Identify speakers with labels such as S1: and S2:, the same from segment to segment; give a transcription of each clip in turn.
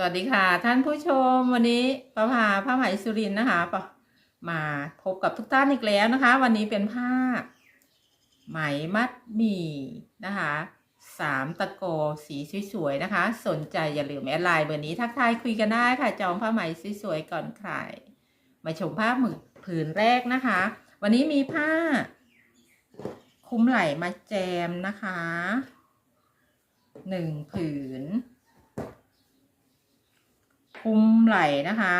S1: สวัสดีค่ะ ท่านผู้ชมวันนี้ประภาผ้าไหมสุรินนะคะปะมาพบกับทุกท่านอีกแล้วนะคะ วันนี้เป็นผ้าไหมมัดหมี่นะคะสามตะโกสีสวยๆนะคะ สนใจอย่าลืมแอดไลน์เบอร์นี้ทักทายคุยกันได้ค่ะ จองผ้าไหมสวยๆก่อนใครมาชมผ้าหมึกผืนแรกนะคะ วันนี้มีผ้าคลุมไหลมาแจมนะคะหนึ่งผืน ไหล่นะคะ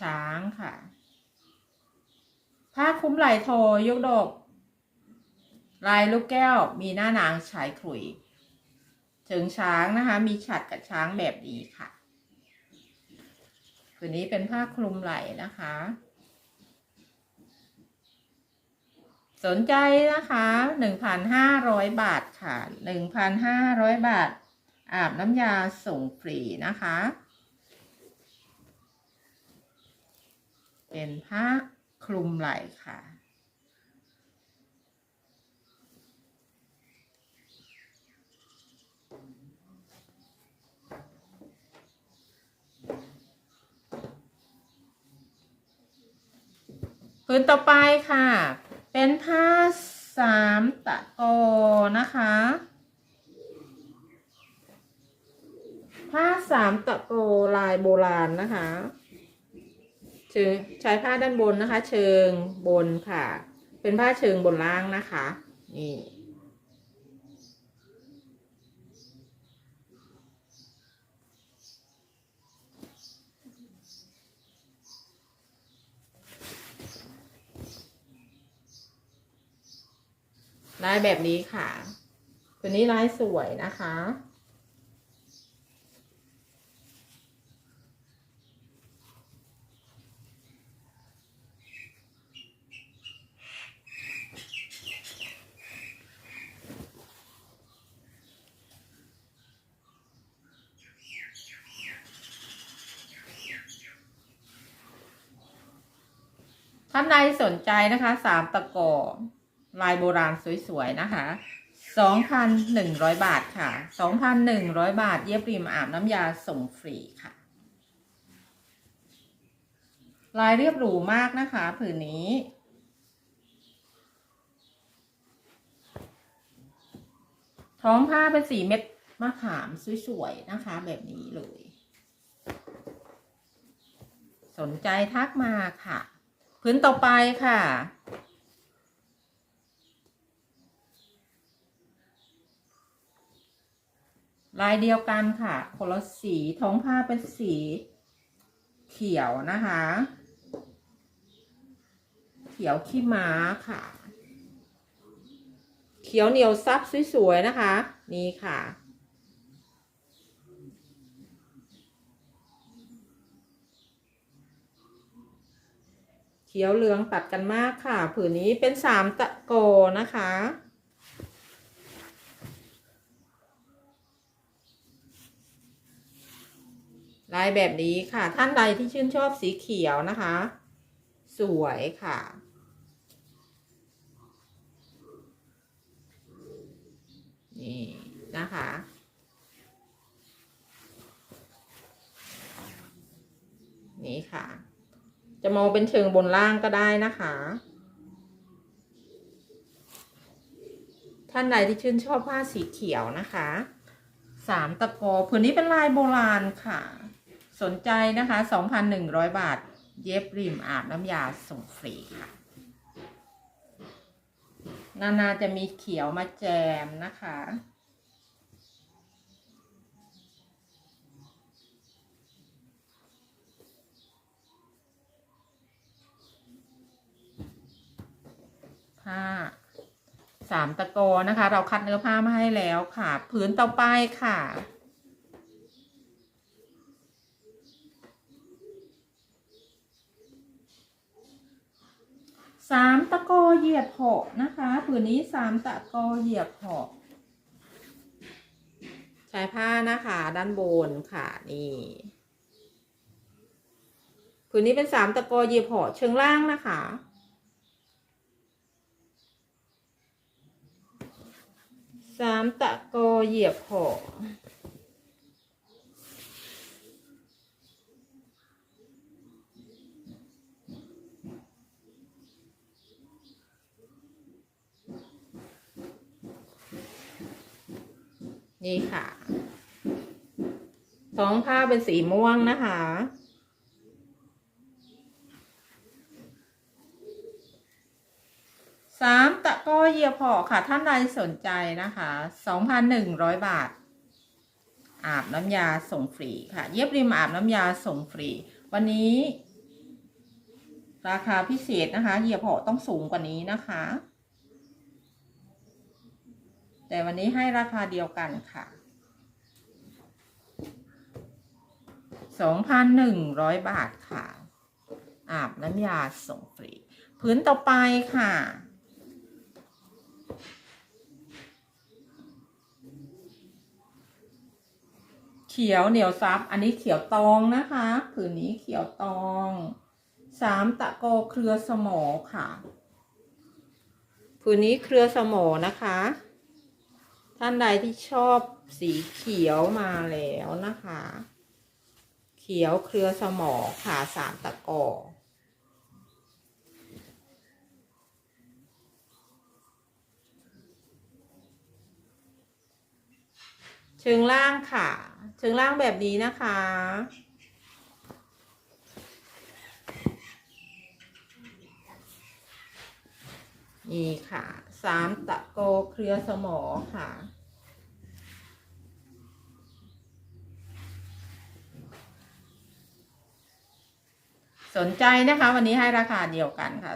S1: ช้างค่ะ ผ้าคลุมไหล่โทยกดก ลายลูกแก้วมีหน้านางชายขลุยเชิงช้างนะคะ มีฉัดกับช้างแบบนี้ค่ะคืนนี้เป็นผ้าคลุมไหล่นะคะ สนใจนะคะหนึ่งพันห้าร้อยบาทค่ะหนึ่งพันห้าร้อยบาท อาบน้ำยาส่งฟรีนะคะ เป็นผ้าคลุมไหล่ค่ะ พื้นต่อไปค่ะ เป็นผ้าสามตะโกนะคะ ผ้าสามตะโกลายโบราณนะคะเชิงใช้ผ้าด้านบนนะคะ เชิงบนค่ะ เป็นผ้าเชิงบนล่างนะคะ นี่ลายแบบนี้ค่ะ ตัวนี้ลายสวยนะคะ ท่านใดสนใจนะคะสามตะกอลายโบราณสวยๆนะคะ2,100บาทค่ะ2,100บาท เย็บริมอาบน้ำยาส่งฟรีค่ะ ลายเรียบหรูมากนะคะ ผืนนี้ท้องผ้าเป็นสีเม็ดมะขามสวยๆนะคะ แบบนี้เลย สนใจทักมาค่ะ นต่อไปค่ะ ลายเดียวกันค่ะคนละสีท้องผ้าเป็นสีเขียวนะคะ เขียวขี้ม้าค่ะ เขียวเหนียวซับสวยๆนะคะ นี่ค่ะ เขียวเหลืองตัดกันมากค่ะ ผืนนี้เป็นสามตะโกนะคะ ลายแบบนี้ค่ะ ท่านใดที่ชื่นชอบสีเขียวนะคะ สวยค่ะนี่นะคะ นี่ค่ะ จะมองเป็นเชิงบนล่างก็ได้นะคะ ท่านใดที่ชื่นชอบผ้าสีเขียวนะคะสามตะโกผืนนี้เป็นลายโบราณค่ะ สนใจนะคะ2,100บาท เย็บริมอาบน้ำยาส่งฟรีค่ะนานาจะมีเขียวมาแจมนะคะ ผ้าสามตะโกนะคะ เราคัดเนื้อผ้ามาให้แล้วค่ะ ผืนต่อไปค่ะ สามตะโกเหยียบหอกนะคะ ผืนนี้สามตะโกเหยียบหอกใช้ผ้านะคะด้านบนค่ะนี่ผืนนี้เป็นสามตะโกเหยียบหอกเชิงล่างนะคะ สามตะกอเหยียบขอนี่ค่ะสองผ้าเป็นสีม่วงนะคะ สามตะก้อเหยียบห่อค่ะท่านใดสนใจนะคะสองพันหนึ่งร้อยบาท อาบน้ำยาส่งฟรีค่ะ เย็บริมอาบน้ำยาส่งฟรี วันนี้ ราคาพิเศษนะคะเหยียบห่อต้องสูงกว่านี้นะคะ แต่วันนี้ให้ราคาเดียวกันค่ะสองพันหนึ่งร้อยบาทค่ะ อาบน้ำยาส่งฟรี พื้นต่อไปค่ะ ขียวเหนียวซับ อันนี้เขียวตองนะคะผืนนี้เขียวตองสามตะโกเครือสมอค่ะ ผืนนี้เครือสมอนะคะ ท่านใดที่ชอบสีเขียวมาแล้วนะคะ เขียวเครือสมอค่ะสามตะกอ เชิงล่างค่ะ เชิงล่างแบบนี้นะคะ นี่ค่ะ สามตะโกเครือสมอค่ะ สนใจนะคะ วันนี้ให้ราคาเดียวกันค่ะ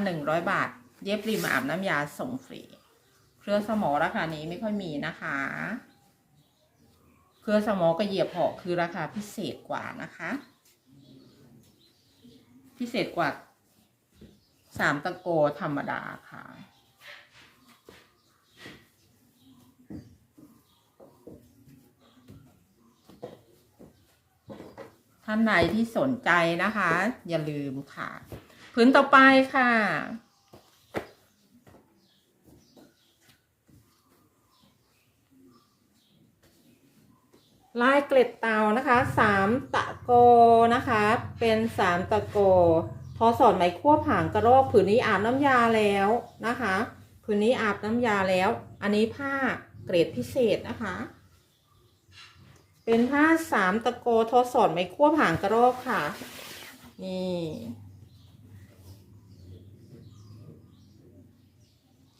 S1: 2,100 บาท เย็บริมอาบน้ำยาส่งฟรี เครือสมอราคานี้ไม่ค่อยมีนะคะ เครือสมอกระเหยียบหอกคือราคาพิเศษกว่านะคะ พิเศษกว่าสามตะโกธรรมดาค่ะ ท่านไหนที่สนใจนะคะ อย่าลืมค่ะ พื้นต่อไปค่ะ ลายเกล็ดเตานะคะสามตะโกนะคะ เป็นสามตะโก พอสอนไหมควบหางกระรอกผืนนี้อาบน้ำยาแล้วนะคะผืนนี้อาบน้ำยาแล้ว อันนี้ผ้าเกรดพิเศษนะคะ เป็นผ้าสามตะโกทอสอนไหมควบหางกระรอกค่ะ นี่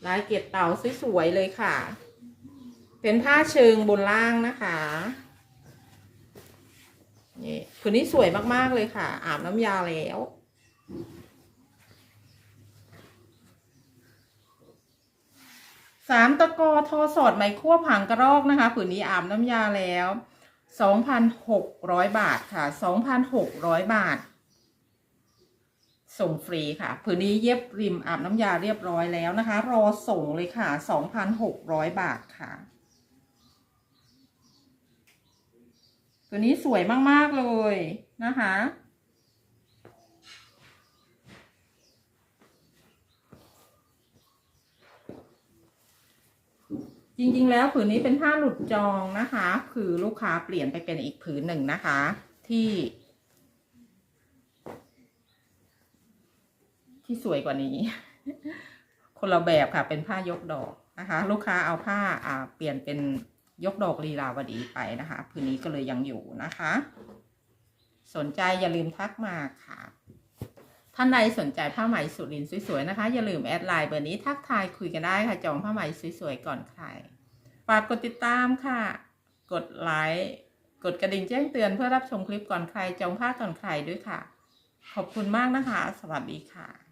S1: ลายเกล็ดเต่าสวยๆเลยค่ะ เป็นผ้าเชิงบนล่างนะคะ นี่ผืนนี้สวยมากๆเลยค่ะ อาบน้ำยาแล้ว สามตะกอทอสอดไหมควบหางกระรอกนะคะ ผืนนี้อาบน้ำยาแล้วสองพันหกร้อยบาทค่ะสองพันหกร้อยบาท ส่งฟรีค่ะ ผืนนี้เย็บริมอาบน้ำยาเรียบร้อยแล้วนะคะ รอส่งเลยค่ะสองพันหกร้อยบาทค่ะ ตัวนี้สวยมาก ๆ เลยนะคะ จริง ๆ แล้วผืนนี้เป็นผ้าหลุดจองนะคะ คือลูกค้าเปลี่ยนไปเป็นอีกผืนหนึ่งนะคะ ที่ ที่สวยกว่านี้ คนละแบบค่ะเป็นผ้ายกดอกนะคะ ลูกค้าเอาผ้าอ่าเปลี่ยนเป็น ยกดอกลีลาวดีไปนะคะผืนนี้ก็เลยยังอยู่นะคะ สนใจอย่าลืมทักมาค่ะ ท่านใดสนใจผ้าไหมสุรินสวยๆนะคะ อย่าลืมแอดไลน์เบอร์นี้ทักทายคุยกันได้ค่ะ จองผ้าไหมสวยๆก่อนใครฝากกดติดตามค่ะ กดไลค์กดกระดิ่งแจ้งเตือนเพื่อรับชมคลิปก่อนใครจองผ้าก่อนใครด้วยค่ะ ขอบคุณมากนะคะ สวัสดีค่ะ